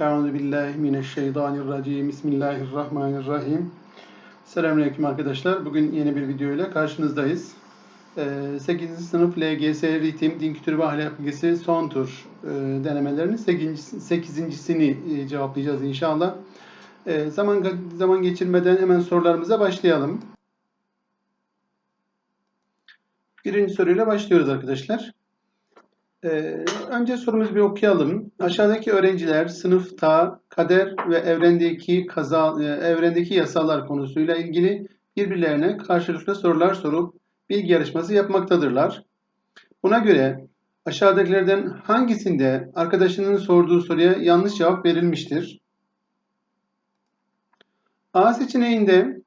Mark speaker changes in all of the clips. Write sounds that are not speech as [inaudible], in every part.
Speaker 1: Euzu billahi mineşşeytanirracim. Bismillahirrahmanirrahim. Selamünaleyküm arkadaşlar. Bugün yeni bir video ile karşınızdayız. Ee, 8. sınıf LGS Ritim Din Kültürü ve Ahlak Bilgisi son tur e, denemelerinin 8. 8.sini e, cevaplayacağız inşallah. E, zaman zaman geçirmeden hemen sorularımıza başlayalım. Birinci soruyla başlıyoruz arkadaşlar. Ee, önce sorumuzu bir okuyalım. Aşağıdaki öğrenciler sınıfta kader ve evrendeki kaza, e, evrendeki yasalar konusuyla ilgili birbirlerine karşılıklı sorular sorup bilgi yarışması yapmaktadırlar. Buna göre aşağıdakilerden hangisinde arkadaşının sorduğu soruya yanlış cevap verilmiştir? A seçeneğinde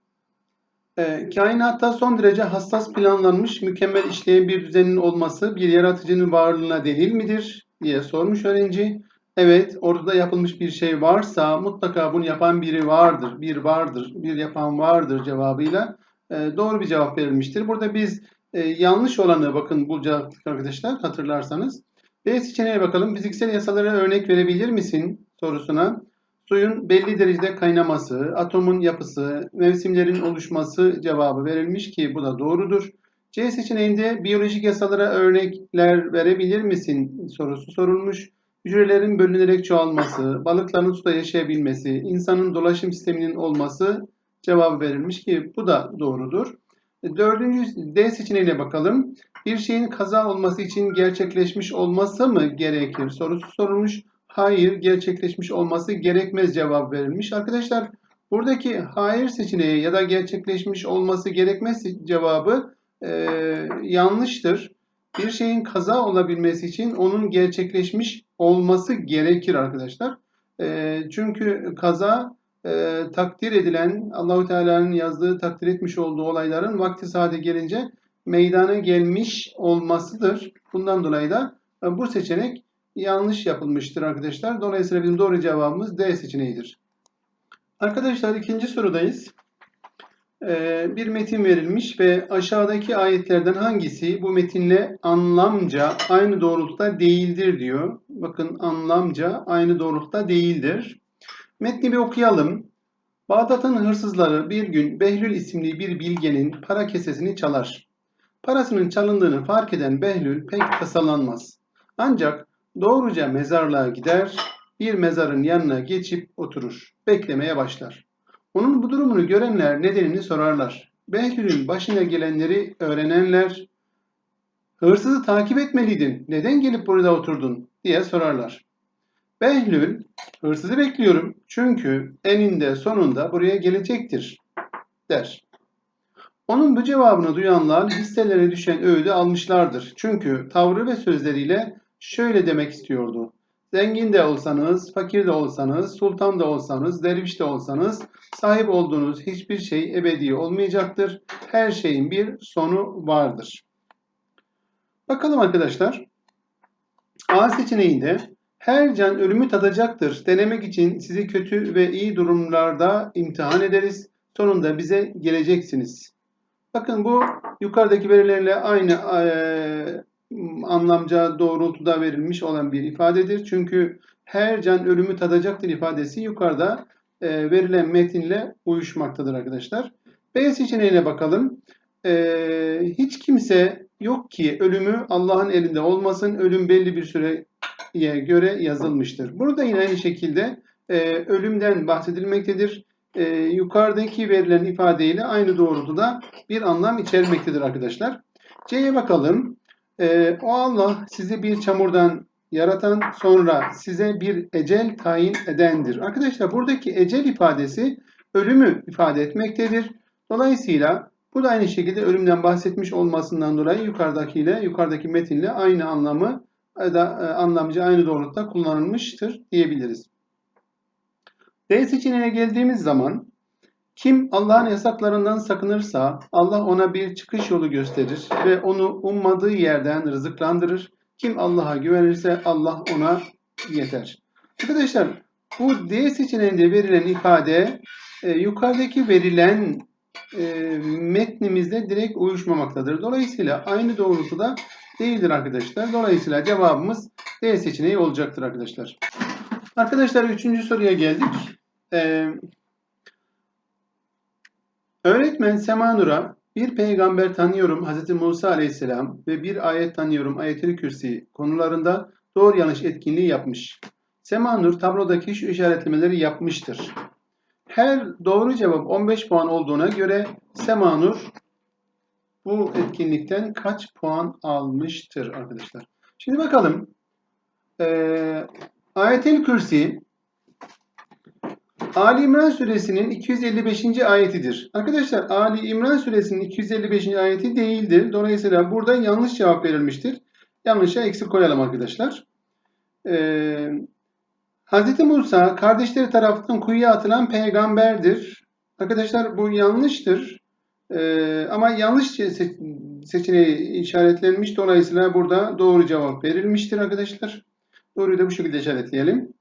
Speaker 1: e, kainatta son derece hassas planlanmış, mükemmel işleyen bir düzenin olması bir yaratıcının varlığına delil midir diye sormuş öğrenci. Evet, ortada yapılmış bir şey varsa mutlaka bunu yapan biri vardır, bir vardır, bir yapan vardır cevabıyla e, doğru bir cevap verilmiştir. Burada biz e, yanlış olanı bakın bulacaktık arkadaşlar hatırlarsanız. B seçeneğe bakalım. Fiziksel yasalara örnek verebilir misin sorusuna. Suyun belli derecede kaynaması, atomun yapısı, mevsimlerin oluşması cevabı verilmiş ki bu da doğrudur. C seçeneğinde biyolojik yasalara örnekler verebilir misin sorusu sorulmuş. Hücrelerin bölünerek çoğalması, balıkların suda yaşayabilmesi, insanın dolaşım sisteminin olması cevabı verilmiş ki bu da doğrudur. Dördüncü D seçeneğine bakalım. Bir şeyin kaza olması için gerçekleşmiş olması mı gerekir sorusu sorulmuş hayır gerçekleşmiş olması gerekmez cevap verilmiş. Arkadaşlar buradaki hayır seçeneği ya da gerçekleşmiş olması gerekmez cevabı e, yanlıştır. Bir şeyin kaza olabilmesi için onun gerçekleşmiş olması gerekir arkadaşlar. E, çünkü kaza e, takdir edilen Allahu Teala'nın yazdığı takdir etmiş olduğu olayların vakti saate gelince meydana gelmiş olmasıdır. Bundan dolayı da e, bu seçenek yanlış yapılmıştır arkadaşlar. Dolayısıyla bizim doğru cevabımız D seçeneğidir. Arkadaşlar ikinci sorudayız. Ee, bir metin verilmiş ve aşağıdaki ayetlerden hangisi bu metinle anlamca aynı doğrultuda değildir diyor. Bakın anlamca aynı doğrultuda değildir. Metni bir okuyalım. Bağdat'ın hırsızları bir gün Behlül isimli bir bilgenin para kesesini çalar. Parasının çalındığını fark eden Behlül pek tasalanmaz. Ancak Doğruca mezarlığa gider, bir mezarın yanına geçip oturur. Beklemeye başlar. Onun bu durumunu görenler nedenini sorarlar. Behlül'ün başına gelenleri öğrenenler, hırsızı takip etmeliydin, neden gelip burada oturdun diye sorarlar. Behlül, hırsızı bekliyorum çünkü eninde sonunda buraya gelecektir der. Onun bu cevabını duyanlar hisselere düşen öğüdü almışlardır. Çünkü tavrı ve sözleriyle şöyle demek istiyordu. Zengin de olsanız, fakir de olsanız, sultan da olsanız, derviş de olsanız sahip olduğunuz hiçbir şey ebedi olmayacaktır. Her şeyin bir sonu vardır. Bakalım arkadaşlar. A seçeneğinde her can ölümü tadacaktır. Denemek için sizi kötü ve iyi durumlarda imtihan ederiz. Sonunda bize geleceksiniz. Bakın bu yukarıdaki verilerle aynı anlamca doğrultuda verilmiş olan bir ifadedir. Çünkü her can ölümü tadacaktır ifadesi yukarıda e, verilen metinle uyuşmaktadır arkadaşlar. B seçeneğine bakalım. E, hiç kimse yok ki ölümü Allah'ın elinde olmasın. Ölüm belli bir süreye göre yazılmıştır. Burada yine aynı şekilde e, ölümden bahsedilmektedir. E, yukarıdaki verilen ifadeyle aynı doğrultuda bir anlam içermektedir arkadaşlar. C'ye bakalım. Ee, o Allah sizi bir çamurdan yaratan sonra size bir ecel tayin edendir. Arkadaşlar buradaki ecel ifadesi ölümü ifade etmektedir. Dolayısıyla bu da aynı şekilde ölümden bahsetmiş olmasından dolayı yukarıdakiyle, yukarıdaki metinle aynı anlamı da e, anlamcı aynı doğrultuda kullanılmıştır diyebiliriz. D seçeneğine geldiğimiz zaman kim Allah'ın yasaklarından sakınırsa Allah ona bir çıkış yolu gösterir ve onu ummadığı yerden rızıklandırır. Kim Allah'a güvenirse Allah ona yeter. Arkadaşlar bu D seçeneğinde verilen ifade e, yukarıdaki verilen e, metnimizde direkt uyuşmamaktadır. Dolayısıyla aynı doğrultuda değildir arkadaşlar. Dolayısıyla cevabımız D seçeneği olacaktır arkadaşlar. Arkadaşlar üçüncü soruya geldik. Ee, öğretmen Semanur'a bir peygamber tanıyorum Hz. Musa Aleyhisselam ve bir ayet tanıyorum Ayet-i Kürsi konularında doğru yanlış etkinliği yapmış. Semanur tablodaki şu işaretlemeleri yapmıştır. Her doğru cevap 15 puan olduğuna göre Semanur bu etkinlikten kaç puan almıştır arkadaşlar? Şimdi bakalım. Ee, Ayet-el Kürsi Ali İmran suresinin 255. ayetidir. Arkadaşlar Ali İmran suresinin 255. ayeti değildir. Dolayısıyla burada yanlış cevap verilmiştir. Yanlışa eksi koyalım arkadaşlar. Ee, Hz. Musa kardeşleri tarafından kuyuya atılan peygamberdir. Arkadaşlar bu yanlıştır. Ee, ama yanlış seçeneği işaretlenmiş. Dolayısıyla burada doğru cevap verilmiştir arkadaşlar. Doğruyu da bu şekilde işaretleyelim.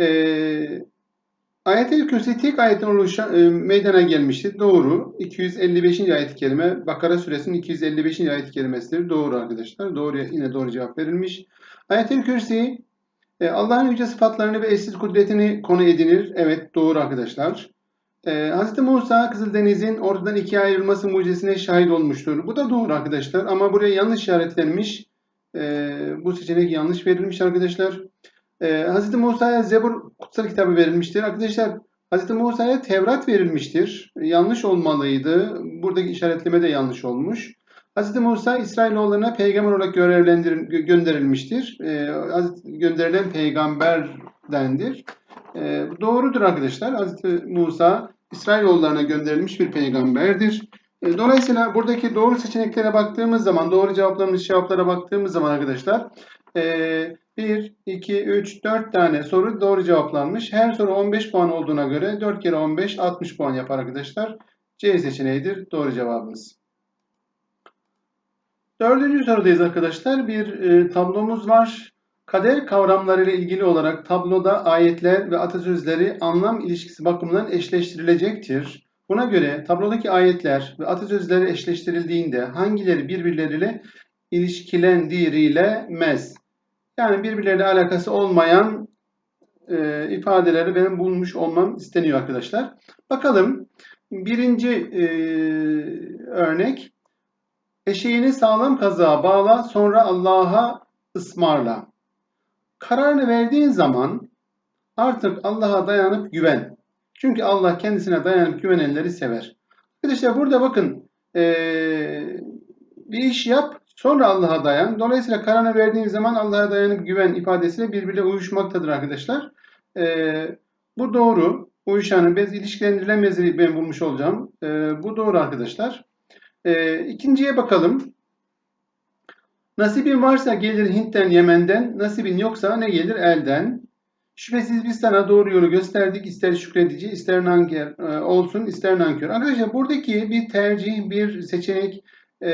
Speaker 1: Ee, Ayet-i Kürsi tek ayetten oluşan e, meydana gelmiştir. Doğru. 255. ayet-i kerime Bakara suresinin 255. ayet-i kerimesidir. Doğru arkadaşlar. Doğru yine doğru cevap verilmiş. Ayet-i Kürsi e, Allah'ın yüce sıfatlarını ve eşsiz kudretini konu edinir. Evet doğru arkadaşlar. E, Hz. Musa Kızıldeniz'in ortadan ikiye ayrılması mucizesine şahit olmuştur. Bu da doğru arkadaşlar ama buraya yanlış işaretlenmiş. E, bu seçenek yanlış verilmiş arkadaşlar. Ee, Hz. Musa'ya Zebur kutsal kitabı verilmiştir. Arkadaşlar Hz. Musa'ya Tevrat verilmiştir. Yanlış olmalıydı. Buradaki işaretleme de yanlış olmuş. Hz. Musa İsrailoğullarına peygamber olarak gönderilmiştir. Ee, gönderilen peygamberdendir. Ee, doğrudur arkadaşlar. Hz. Musa İsrailoğullarına gönderilmiş bir peygamberdir. Ee, dolayısıyla buradaki doğru seçeneklere baktığımız zaman, doğru cevaplarımız cevaplara baktığımız zaman arkadaşlar 1, 2, 3, 4 tane soru doğru cevaplanmış. Her soru 15 puan olduğuna göre 4 kere 15 60 puan yapar arkadaşlar. C seçeneğidir doğru cevabımız. Dördüncü sorudayız arkadaşlar. Bir e, tablomuz var. Kader kavramları ile ilgili olarak tabloda ayetler ve atasözleri anlam ilişkisi bakımından eşleştirilecektir. Buna göre tablodaki ayetler ve atasözleri eşleştirildiğinde hangileri birbirleriyle ilişkilendirilemez? Yani birbirleriyle alakası olmayan e, ifadeleri benim bulmuş olmam isteniyor arkadaşlar. Bakalım birinci e, örnek eşeğini sağlam kazığa bağla sonra Allah'a ısmarla. Kararını verdiğin zaman artık Allah'a dayanıp güven. Çünkü Allah kendisine dayanıp güvenenleri sever. Arkadaşlar burada bakın ee, bir iş yap Sonra Allah'a dayan. Dolayısıyla kararını verdiğin zaman Allah'a dayanıp güven ifadesiyle birbirine uyuşmaktadır arkadaşlar. Ee, bu doğru. Uyuşanı bez ilişkilendirilemezleri ben bulmuş olacağım. Ee, bu doğru arkadaşlar. Ee, ikinciye bakalım. Nasibin varsa gelir Hint'ten, Yemen'den. Nasibin yoksa ne gelir elden. Şüphesiz biz sana doğru yolu gösterdik. İster şükredici, ister nankör e, olsun, ister nankör. Arkadaşlar buradaki bir tercih, bir seçenek, e,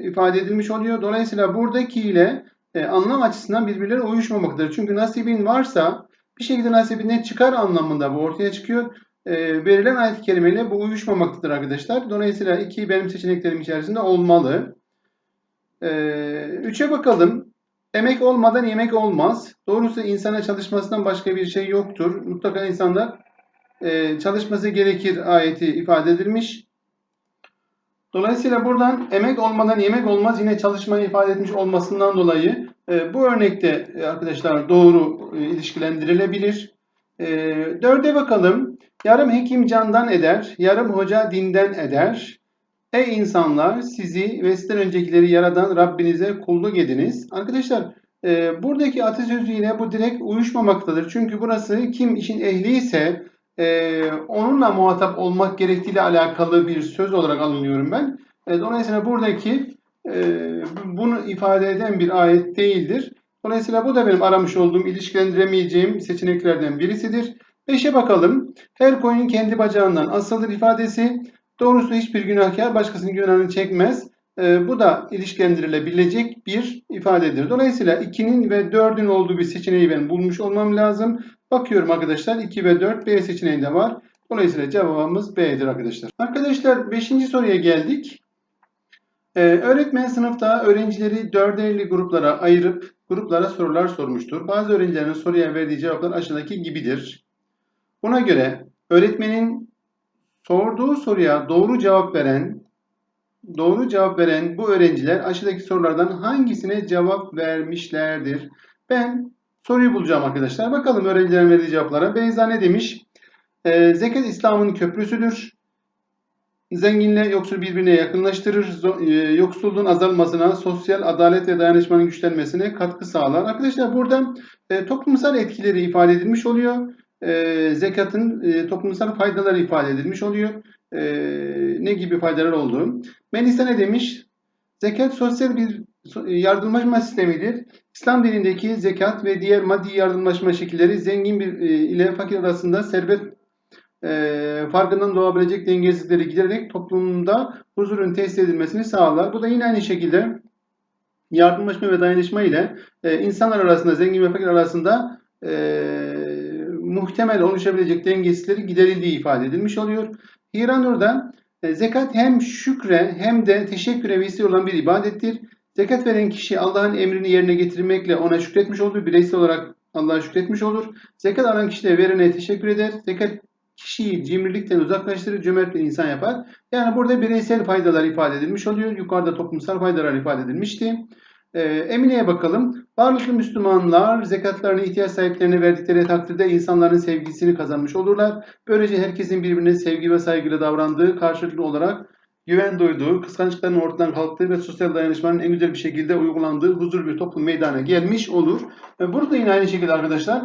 Speaker 1: ifade edilmiş oluyor. Dolayısıyla buradakiyle e, anlam açısından birbirleri uyuşmamaktadır. Çünkü nasibin varsa bir şekilde nasibinden çıkar anlamında bu ortaya çıkıyor. E, verilen ayet-i bu uyuşmamaktadır arkadaşlar. Dolayısıyla iki benim seçeneklerim içerisinde olmalı. E, üçe bakalım. Emek olmadan yemek olmaz. Doğrusu insana çalışmasından başka bir şey yoktur. Mutlaka insanlar e, çalışması gerekir ayeti ifade edilmiş. Dolayısıyla buradan emek olmadan yemek olmaz yine çalışmayı ifade etmiş olmasından dolayı e, bu örnekte e, arkadaşlar doğru e, ilişkilendirilebilir. E, dörde bakalım. Yarım hekim candan eder, yarım hoca dinden eder. Ey insanlar sizi ve sizden öncekileri yaradan Rabbinize kulluk ediniz. Arkadaşlar e, buradaki atasözüyle bu direkt uyuşmamaktadır. Çünkü burası kim işin ehli ise e, onunla muhatap olmak gerektiğiyle alakalı bir söz olarak alınıyorum ben. E, dolayısıyla buradaki e, bunu ifade eden bir ayet değildir. Dolayısıyla bu da benim aramış olduğum ilişkilendiremeyeceğim seçeneklerden birisidir. Beşe bakalım. Her koyun kendi bacağından asılır ifadesi. Doğrusu hiçbir günahkar başkasının günahını çekmez. E, bu da ilişkilendirilebilecek bir ifadedir. Dolayısıyla 2'nin ve 4'ün olduğu bir seçeneği ben bulmuş olmam lazım. Bakıyorum arkadaşlar 2 ve 4 B seçeneğinde var. Dolayısıyla cevabımız B'dir arkadaşlar. Arkadaşlar 5. soruya geldik. Ee, öğretmen sınıfta öğrencileri 4'erli gruplara ayırıp gruplara sorular sormuştur. Bazı öğrencilerin soruya verdiği cevaplar aşağıdaki gibidir. Buna göre öğretmenin sorduğu soruya doğru cevap veren doğru cevap veren bu öğrenciler aşağıdaki sorulardan hangisine cevap vermişlerdir? Ben soruyu bulacağım arkadaşlar. Bakalım öğrencilerin verdiği cevaplara. Beyza ne demiş? Ee, zekat İslam'ın köprüsüdür. Zenginle yoksul birbirine yakınlaştırır. E, Yoksulluğun azalmasına, sosyal adalet ve dayanışmanın güçlenmesine katkı sağlar. Arkadaşlar burada e, toplumsal etkileri ifade edilmiş oluyor. E, zekatın e, toplumsal faydaları ifade edilmiş oluyor. E, ne gibi faydalar olduğu. Melisa ne demiş? Zekat sosyal bir yardımlaşma sistemidir. İslam dinindeki zekat ve diğer maddi yardımlaşma şekilleri zengin bir e, ile fakir arasında servet e, farkından doğabilecek dengesizlikleri gidererek toplumda huzurun tesis edilmesini sağlar. Bu da yine aynı şekilde yardımlaşma ve dayanışma ile e, insanlar arasında, zengin ve fakir arasında e, muhtemel oluşabilecek dengesizleri giderildiği ifade edilmiş oluyor. Hiranur'da e, zekat hem şükre hem de teşekküre vesile olan bir ibadettir. Zekat veren kişi Allah'ın emrini yerine getirmekle ona şükretmiş olur. Bireysel olarak Allah'a şükretmiş olur. Zekat alan kişi de verene teşekkür eder. Zekat kişiyi cimrilikten uzaklaştırır, cömert bir insan yapar. Yani burada bireysel faydalar ifade edilmiş oluyor. Yukarıda toplumsal faydalar ifade edilmişti. Ee, Emine'ye bakalım. Varlıklı Müslümanlar zekatlarını ihtiyaç sahiplerine verdikleri takdirde insanların sevgisini kazanmış olurlar. Böylece herkesin birbirine sevgi ve saygıyla davrandığı, karşılıklı olarak güven duyduğu, kıskançlıkların ortadan kalktığı ve sosyal dayanışmanın en güzel bir şekilde uygulandığı huzur bir toplum meydana gelmiş olur. Ve burada yine aynı şekilde arkadaşlar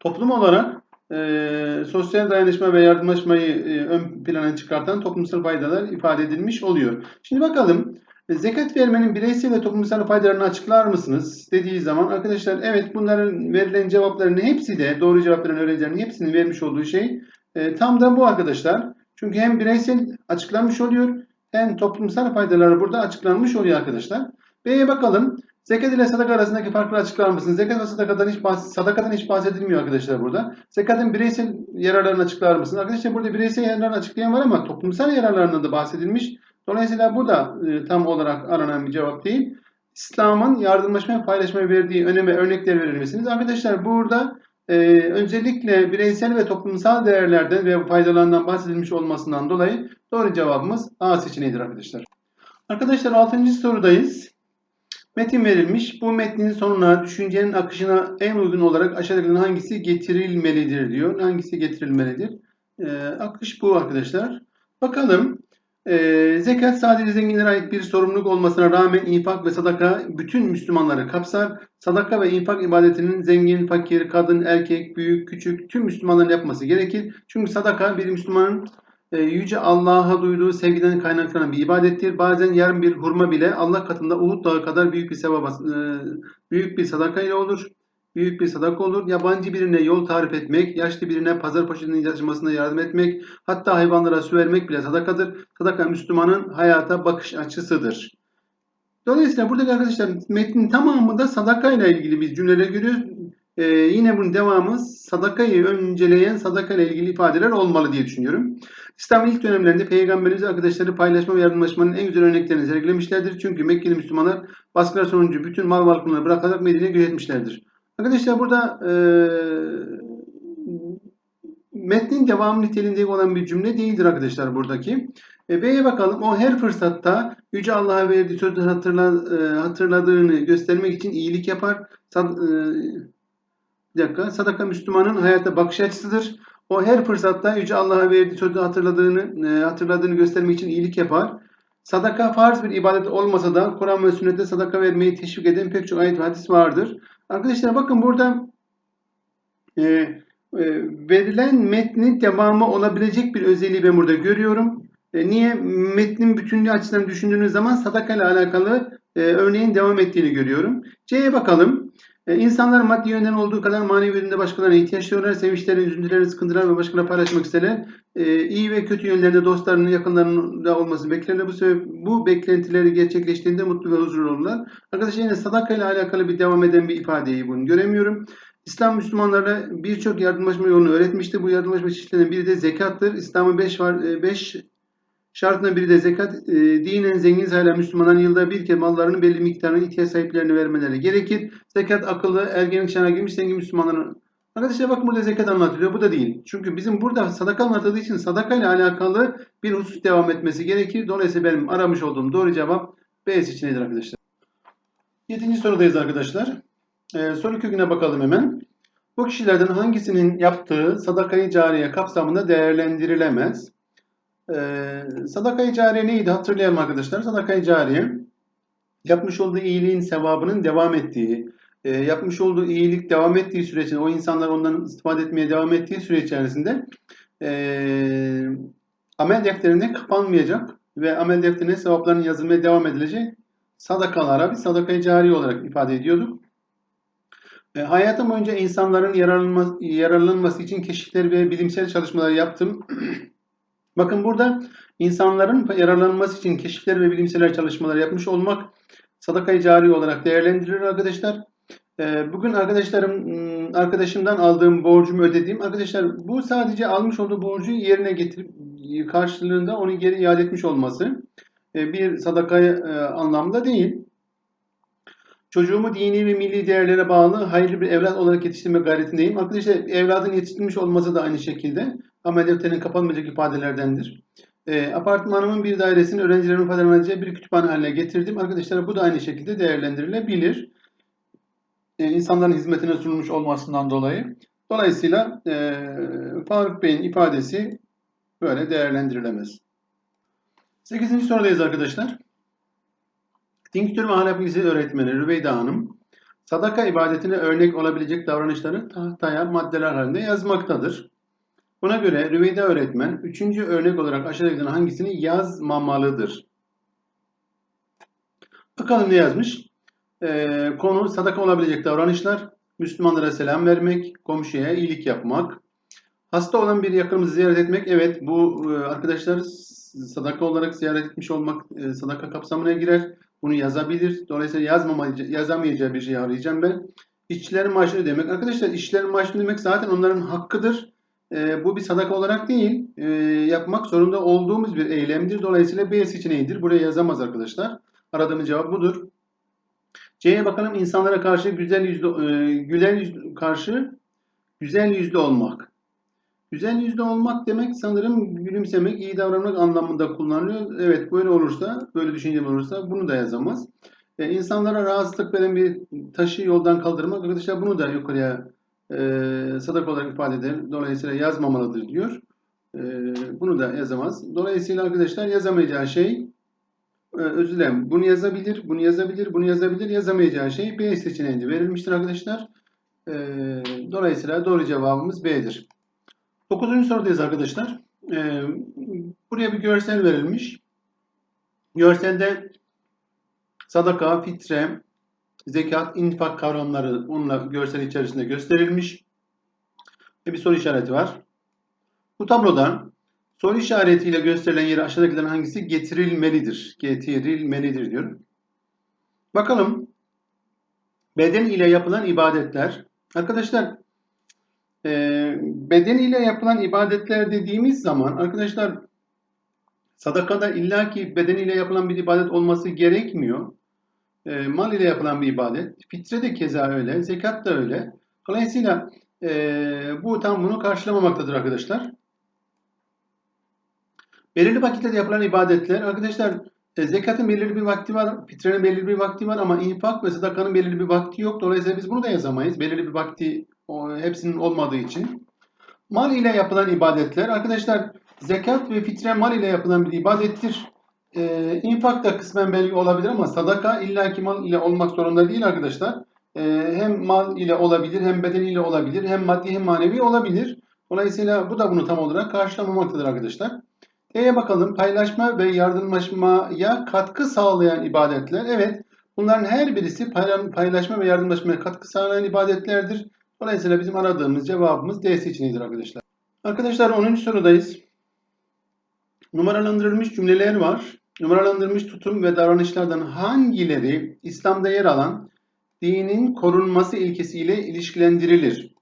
Speaker 1: toplum olarak e, sosyal dayanışma ve yardımlaşmayı e, ön plana çıkartan toplumsal faydalar ifade edilmiş oluyor. Şimdi bakalım e, zekat vermenin bireysel ve toplumsal faydalarını açıklar mısınız dediği zaman arkadaşlar evet bunların verilen cevapların hepsi de doğru cevap veren öğrencilerin hepsinin vermiş olduğu şey e, tam da bu arkadaşlar. Çünkü hem bireysel açıklanmış oluyor hem toplumsal faydaları burada açıklanmış oluyor arkadaşlar. B'ye bakalım. Zekat ile sadaka arasındaki farkları açıklar mısınız? Zekat ve sadakadan hiç, bahs- sadakadan hiç bahsedilmiyor arkadaşlar burada. Zekatın bireysel yararlarını açıklar mısınız? Arkadaşlar burada bireysel yararlarını açıklayan var ama toplumsal yararlarından da bahsedilmiş. Dolayısıyla bu da e, tam olarak aranan bir cevap değil. İslam'ın yardımlaşma ve paylaşmaya verdiği öneme örnekler verir misiniz? Arkadaşlar burada e, öncelikle bireysel ve toplumsal değerlerden ve faydalarından bahsedilmiş olmasından dolayı doğru cevabımız A seçeneğidir arkadaşlar. Arkadaşlar 6. sorudayız. Metin verilmiş. Bu metnin sonuna düşüncenin akışına en uygun olarak aşağıdakilerden hangisi getirilmelidir diyor. Hangisi getirilmelidir? Ee, akış bu arkadaşlar. Bakalım. Ee, zekat sadece zenginlere ait bir sorumluluk olmasına rağmen infak ve sadaka bütün Müslümanları kapsar. Sadaka ve infak ibadetinin zengin, fakir, kadın, erkek, büyük, küçük tüm Müslümanların yapması gerekir. Çünkü sadaka bir Müslümanın e, Yüce Allah'a duyduğu sevgiden kaynaklanan bir ibadettir. Bazen yarım bir hurma bile Allah katında Uhud dağı kadar büyük bir sevaba, e, büyük bir sadaka ile olur. Büyük bir sadaka olur. Yabancı birine yol tarif etmek, yaşlı birine pazar poşetinin taşımasına yardım etmek, hatta hayvanlara su vermek bile sadakadır. Sadaka Müslümanın hayata bakış açısıdır. Dolayısıyla buradaki arkadaşlar metnin tamamında sadaka ile ilgili biz cümleler görüyoruz. Ee, yine bunun devamı sadakayı önceleyen sadaka ile ilgili ifadeler olmalı diye düşünüyorum. İslam'ın ilk dönemlerinde peygamberimiz arkadaşları paylaşma ve yardımlaşmanın en güzel örneklerini sergilemişlerdir. Çünkü Mekkeli Müslümanlar baskılar sonucu bütün mal varlıklarını bırakarak Medine'ye göç etmişlerdir. Arkadaşlar burada e, metnin devamı niteliğinde olan bir cümle değildir arkadaşlar buradaki. E, B'ye bakalım. O her fırsatta Yüce Allah'a verdiği sözü hatırla, e, hatırladığını göstermek için iyilik yapar. Sad, e, bir dakika. Sadaka Müslümanın hayata bakış açısıdır. O her fırsatta Yüce Allah'a verdiği sözü hatırladığını, e, hatırladığını göstermek için iyilik yapar. Sadaka farz bir ibadet olmasa da Kur'an ve sünnette sadaka vermeyi teşvik eden pek çok ayet ve hadis vardır. Arkadaşlar bakın burada e, e, verilen metnin devamı olabilecek bir özelliği ben burada görüyorum. E, niye? Metnin bütünlüğü açısından düşündüğünüz zaman sadaka ile alakalı e, örneğin devam ettiğini görüyorum. C'ye bakalım. E, insanlar maddi yönden olduğu kadar manevi yönde başkalarına ihtiyaç duyarlar. Sevinçlerini, üzüntülerini, sıkıntılar ve başkalarına paylaşmak isterler. E, iyi ve kötü yönlerinde dostlarının yakınlarının da olmasını beklerler. Bu sebep bu beklentileri gerçekleştiğinde mutlu ve huzurlu olurlar. Arkadaşlar yine sadaka ile alakalı bir devam eden bir ifadeyi bunu göremiyorum. İslam Müslümanlara birçok yardımlaşma yolunu öğretmişti. Bu yardımlaşma çeşitlerinden biri de zekattır. İslam'ın 5 var 5 Şartından biri de zekat. E, dinen zengin sayılan Müslümanların yılda bir kez mallarının belli miktarını ihtiyaç sahiplerine vermeleri gerekir. Zekat akıllı, ergenlik çağına girmiş zengin Müslümanların Arkadaşlar bakın burada zekat anlatılıyor. Bu da değil. Çünkü bizim burada sadaka anlatıldığı için sadaka ile alakalı bir husus devam etmesi gerekir. Dolayısıyla benim aramış olduğum doğru cevap B seçeneğidir arkadaşlar. Yedinci sorudayız arkadaşlar. Ee, soru köküne bakalım hemen. Bu kişilerden hangisinin yaptığı sadakayı cariye kapsamında değerlendirilemez? Ee, sadakayı cariye neydi hatırlayalım arkadaşlar. Sadakayı cariye yapmış olduğu iyiliğin sevabının devam ettiği, e, yapmış olduğu iyilik devam ettiği süreçte o insanlar ondan istifade etmeye devam ettiği süre içerisinde e, amel defterine kapanmayacak ve amel defterine sevapların yazılmaya devam edilecek sadakalara bir sadakayı cari olarak ifade ediyorduk. E, hayatım boyunca insanların yararlanması için keşifler ve bilimsel çalışmalar yaptım. [clears throat] Bakın burada insanların yararlanması için keşifler ve bilimsel çalışmalar yapmış olmak sadakayı cari olarak değerlendirilir arkadaşlar. Ee, bugün arkadaşlarım ıı, arkadaşımdan aldığım borcumu ödediğim arkadaşlar bu sadece almış olduğu borcu yerine getirip karşılığında onu geri iade etmiş olması ee, bir sadaka e, anlamda değil. Çocuğumu dini ve milli değerlere bağlı hayırlı bir evlat olarak yetiştirme gayretindeyim. Arkadaşlar evladın yetiştirilmiş olması da aynı şekilde amel defterinin kapanmayacak ifadelerdendir. E, apartmanımın bir dairesini öğrencilerin faydalanacağı bir kütüphane haline getirdim. Arkadaşlar bu da aynı şekilde değerlendirilebilir. E, insanların hizmetine sunulmuş olmasından dolayı. Dolayısıyla e, Faruk Bey'in ifadesi böyle değerlendirilemez. 8. sorudayız arkadaşlar. Din kültürü ve ahlak bilgisi öğretmeni Rüveyda Hanım, sadaka ibadetine örnek olabilecek davranışları tahtaya maddeler halinde yazmaktadır. Buna göre Rüveyda öğretmen üçüncü örnek olarak aşağıdakilerden hangisini yazmamalıdır? Bakalım ne yazmış? Ee, konu sadaka olabilecek davranışlar, Müslümanlara selam vermek, komşuya iyilik yapmak, hasta olan bir yakınımızı ziyaret etmek. Evet bu e, arkadaşlar sadaka olarak ziyaret etmiş olmak e, sadaka kapsamına girer. Bunu yazabilir. Dolayısıyla yazmama, yazamayacağı bir şey arayacağım ben. İşçilerin maaşını demek. Arkadaşlar işçilerin maaşını demek zaten onların hakkıdır. E, bu bir sadaka olarak değil. E, yapmak zorunda olduğumuz bir eylemdir. Dolayısıyla B seçeneğidir. Buraya yazamaz arkadaşlar. Aradığımız cevap budur. C'ye bakalım insanlara karşı güzel yüzlü, e, güler yüzlü, karşı güzel yüzlü olmak. Güzel yüzlü olmak demek sanırım gülümsemek, iyi davranmak anlamında kullanılıyor. Evet böyle olursa, böyle düşüncem olursa bunu da yazamaz. E, insanlara rahatsızlık veren bir taşı yoldan kaldırmak. Arkadaşlar bunu da yukarıya e, sadak olarak ifade eder. Dolayısıyla yazmamalıdır diyor. E, bunu da yazamaz. Dolayısıyla arkadaşlar yazamayacağı şey ee, özür dilerim. Bunu yazabilir, bunu yazabilir, bunu yazabilir. Yazamayacağı şey B seçeneğinde verilmiştir arkadaşlar. Ee, dolayısıyla doğru cevabımız B'dir. Dokuzuncu sorudayız arkadaşlar. Ee, buraya bir görsel verilmiş. Görselde sadaka, fitre, zekat, infak kavramları onunla görsel içerisinde gösterilmiş. Ve bir soru işareti var. Bu tabloda Soru işaretiyle gösterilen yere aşağıdakilerin hangisi getirilmelidir? Getirilmelidir diyor. Bakalım. Beden ile yapılan ibadetler. Arkadaşlar e, beden ile yapılan ibadetler dediğimiz zaman arkadaşlar sadakada illaki beden ile yapılan bir ibadet olması gerekmiyor. E, mal ile yapılan bir ibadet. Fitre de keza öyle. Zekat da öyle. Dolayısıyla e, bu tam bunu karşılamamaktadır arkadaşlar. Belirli vakitlerde yapılan ibadetler arkadaşlar e, zekatın belirli bir vakti var, fitrenin belirli bir vakti var ama infak ve sadakanın belirli bir vakti yok. Dolayısıyla biz bunu da yazamayız. Belirli bir vakti o, hepsinin olmadığı için. Mal ile yapılan ibadetler arkadaşlar zekat ve fitre mal ile yapılan bir ibadettir. E, infak da kısmen belli olabilir ama sadaka illaki mal ile olmak zorunda değil arkadaşlar. E, hem mal ile olabilir hem beden ile olabilir hem maddi hem manevi olabilir. Dolayısıyla bu da bunu tam olarak karşılamamaktadır arkadaşlar. E'ye bakalım. Paylaşma ve yardımlaşmaya katkı sağlayan ibadetler. Evet. Bunların her birisi paylaşma ve yardımlaşmaya katkı sağlayan ibadetlerdir. Dolayısıyla bizim aradığımız cevabımız D seçeneğidir arkadaşlar. Arkadaşlar 10. sorudayız. Numaralandırılmış cümleler var. Numaralandırılmış tutum ve davranışlardan hangileri İslam'da yer alan dinin korunması ilkesiyle ilişkilendirilir?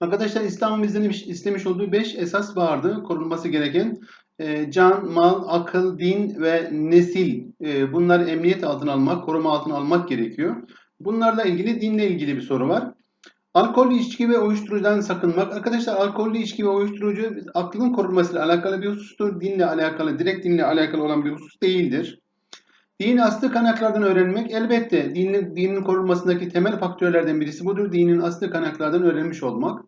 Speaker 1: Arkadaşlar İslam'ın bizden istemiş olduğu 5 esas vardı korunması gereken. e, can, mal, akıl, din ve nesil e, bunları emniyet altına almak, koruma altına almak gerekiyor. Bunlarla ilgili dinle ilgili bir soru var. Alkollü içki ve uyuşturucudan sakınmak. Arkadaşlar alkollü içki ve uyuşturucu aklın korunmasıyla alakalı bir husustur. Dinle alakalı, direkt dinle alakalı olan bir husus değildir. Din aslı kaynaklardan öğrenmek elbette dinin, dinin korunmasındaki temel faktörlerden birisi budur. Dinin aslı kaynaklardan öğrenmiş olmak.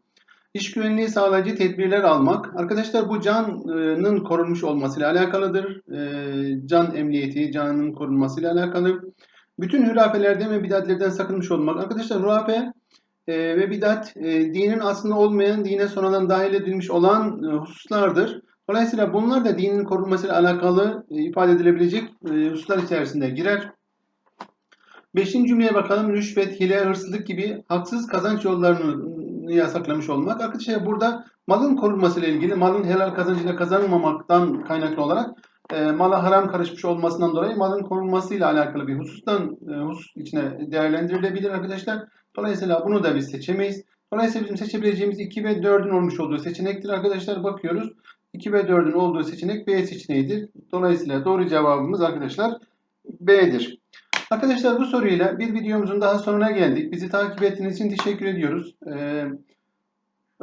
Speaker 1: İş güvenliği sağlayıcı tedbirler almak. Arkadaşlar bu canın korunmuş olmasıyla alakalıdır. Ee, Can emniyeti, canın korunmasıyla alakalı. Bütün hürafelerden ve bidatlerden sakınmış olmak. Arkadaşlar hürafe e, ve bidat e, dinin aslında olmayan, dine sonradan dahil edilmiş olan e, hususlardır. Dolayısıyla bunlar da dinin korunmasıyla alakalı e, ifade edilebilecek e, hususlar içerisinde girer. Beşinci cümleye bakalım. Rüşvet, hile, hırsızlık gibi haksız kazanç yollarını yasaklamış olmak. Arkadaşlar burada malın korunmasıyla ilgili, malın helal kazancıyla kazanılmamaktan kaynaklı olarak e, mala haram karışmış olmasından dolayı malın korunmasıyla alakalı bir husustan e, husus içine değerlendirilebilir arkadaşlar. Dolayısıyla bunu da biz seçemeyiz. Dolayısıyla bizim seçebileceğimiz 2 ve 4'ün olmuş olduğu seçenektir arkadaşlar. Bakıyoruz. 2 ve 4'ün olduğu seçenek B seçeneğidir. Dolayısıyla doğru cevabımız arkadaşlar B'dir. Arkadaşlar bu soruyla bir videomuzun daha sonuna geldik. Bizi takip ettiğiniz için teşekkür ediyoruz. Ee,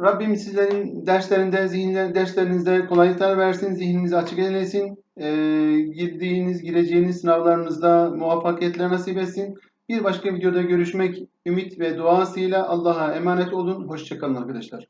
Speaker 1: Rabbim sizlerin derslerinde, zihinler, derslerinizde kolaylıklar versin, zihninizi açık eylesin. Ee, girdiğiniz, gireceğiniz sınavlarınızda muvaffakiyetler nasip etsin. Bir başka videoda görüşmek ümit ve duasıyla Allah'a emanet olun. Hoşçakalın arkadaşlar.